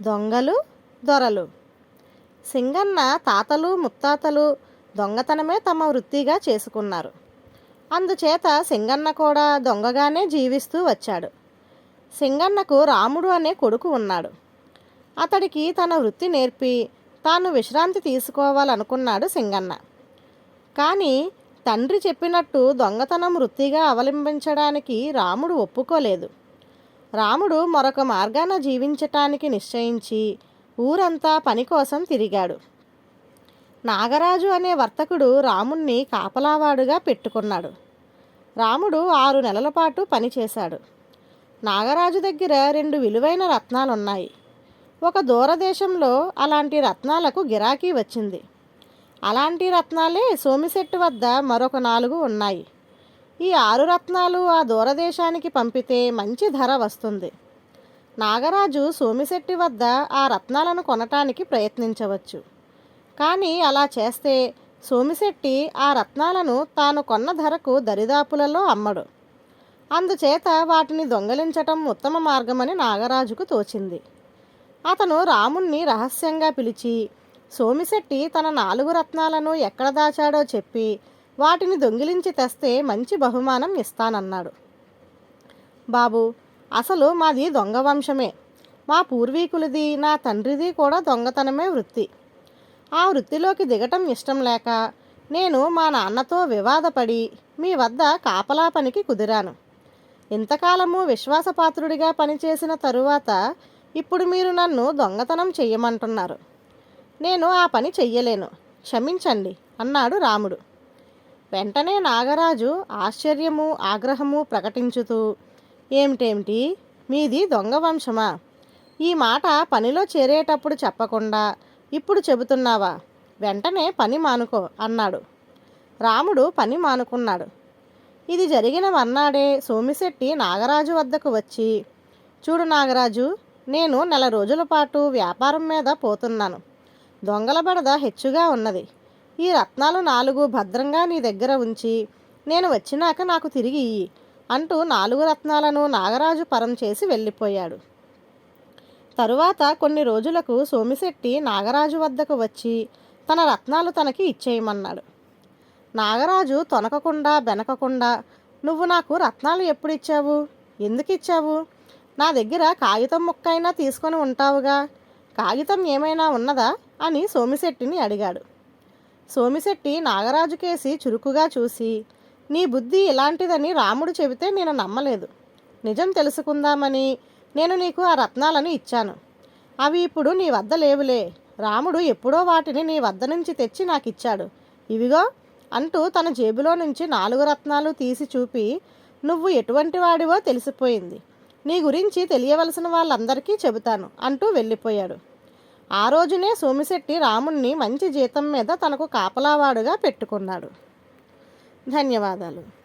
దొంగలు దొరలు. సింగన్న తాతలు ముత్తాతలు దొంగతనమే తమ వృత్తిగా చేసుకున్నారు. అందుచేత సింగన్న కూడా దొంగగానే జీవిస్తూ వచ్చాడు. సింగన్నకు రాముడు అనే కొడుకు ఉన్నాడు. అతడికి తన వృత్తి నేర్పి తాను విశ్రాంతి తీసుకోవాలనుకున్నాడు సింగన్న. కానీ తండ్రి చెప్పినట్టు దొంగతనం వృత్తిగా అవలంబించడానికి రాముడు ఒప్పుకోలేదు. రాముడు మరొక మార్గాన జీవించటానికి నిశ్చయించి ఊరంతా పని కోసం తిరిగాడు. నాగరాజు అనే వర్తకుడు రాముణ్ణి కాపలావాడుగా పెట్టుకున్నాడు. రాముడు ఆరు నెలల పాటు పనిచేశాడు నాగరాజు దగ్గర రెండు విలువైన రత్నాలున్నాయి. ఒక దూరదేశంలో అలాంటి రత్నాలకు గిరాకీ వచ్చింది. అలాంటి రత్నాలే సోమిశెట్టు వద్ద మరొక నాలుగు ఉన్నాయి. ఈ ఆరు రత్నాలు ఆ దూరదేశానికి పంపితే మంచి ధర వస్తుంది. నాగరాజు సోమిశెట్టి వద్ద ఆ రత్నాలను కొనటానికి ప్రయత్నించవచ్చు. కానీ అలా చేస్తే సోమిశెట్టి ఆ రత్నాలను తాను కొన్న ధరకు దరిదాపులలో అమ్మడు. అందుచేత వాటిని దొంగలించటం ఉత్తమ మార్గమని నాగరాజుకు తోచింది. అతను రాముణ్ణి రహస్యంగా పిలిచి సోమిశెట్టి తన నాలుగు రత్నాలను ఎక్కడ దాచాడో చెప్పి వాటిని దొంగిలించి తెస్తే మంచి బహుమానం ఇస్తానన్నాడు. బాబు అసలు మాది దొంగ వంశమే. మా పూర్వీకులది నా తండ్రిది కూడా దొంగతనమే వృత్తి. ఆ వృత్తిలోకి దిగటం ఇష్టం లేక నేను మా నాన్నతో వివాదపడి మీ వద్ద కాపలా పనికి కుదిరాను. ఇంతకాలము విశ్వాసపాత్రుడిగా పనిచేసిన తరువాత ఇప్పుడు మీరు నన్ను దొంగతనం చెయ్యమంటున్నారు. నేను ఆ పని చెయ్యలేను. క్షమించండి అన్నాడు రాముడు. వెంటనే నాగరాజు ఆశ్చర్యము ఆగ్రహము ప్రకటించుతూ ఏమిటేమిటి? మీది దొంగ వంశమా? ఈ మాట పనిలో చేరేటప్పుడు చెప్పకుండా ఇప్పుడు చెబుతున్నావా? వెంటనే పని మానుకో అన్నాడు. రాముడు పని మానుకున్నాడు. ఇది జరిగిన మర్నాడే సోమిశెట్టి నాగరాజు వద్దకు వచ్చి చూడు నాగరాజు నేను నెల రోజుల పాటు వ్యాపారం మీద పోతున్నాను. దొంగల బెడద హెచ్చుగా ఉన్నది. ఈ రత్నాలు నాలుగు భద్రంగా నీ దగ్గర ఉంచి నేను వచ్చినాక నాకు తిరిగి ఇయ్యి అంటూ నాలుగు రత్నాలను నాగరాజు పరం చేసి వెళ్ళిపోయాడు. తరువాత కొన్ని రోజులకు సోమిశెట్టి నాగరాజు వద్దకు వచ్చి తన రత్నాలు తనకి ఇచ్చేయమన్నాడు. నాగరాజు తొనకకుండా బెనకకుండా నువ్వు నాకు రత్నాలు ఎప్పుడు ఇచ్చావు? ఎందుకు ఇచ్చావు? నా దగ్గర కాగితం ముక్కైనా తీసుకొని ఉంటావుగా? కాగితం ఏమైనా ఉన్నదా? అని సోమిశెట్టిని అడిగాడు. సోమిశెట్టి నాగరాజు కేసి చురుకుగా చూసి నీ బుద్ధి ఇలాంటిదని రాముడు చెబితే నేను నమ్మలేదు. నిజం తెలుసుకుందామని నేను నీకు ఆ రత్నాలను ఇచ్చాను. అవి ఇప్పుడు నీ వద్ద లేవులే. రాముడు ఎప్పుడో వాటిని నీ వద్ద నుంచి తెచ్చి నాకు ఇచ్చాడు ఇవిగో అంటూ తన జేబులో నుంచి నాలుగు రత్నాలు తీసి చూపి నువ్వు ఎటువంటి వాడివో తెలిసిపోయింది. నీ గురించి తెలియవలసిన వాళ్ళందరికీ చెబుతాను అంటూ వెళ్ళిపోయాడు. ఆ రోజునే సోమిశెట్టి రాముణ్ణి మంచి జీతం మీద తనకు కాపలావాడుగా పెట్టుకున్నాడు. ధన్యవాదాలు.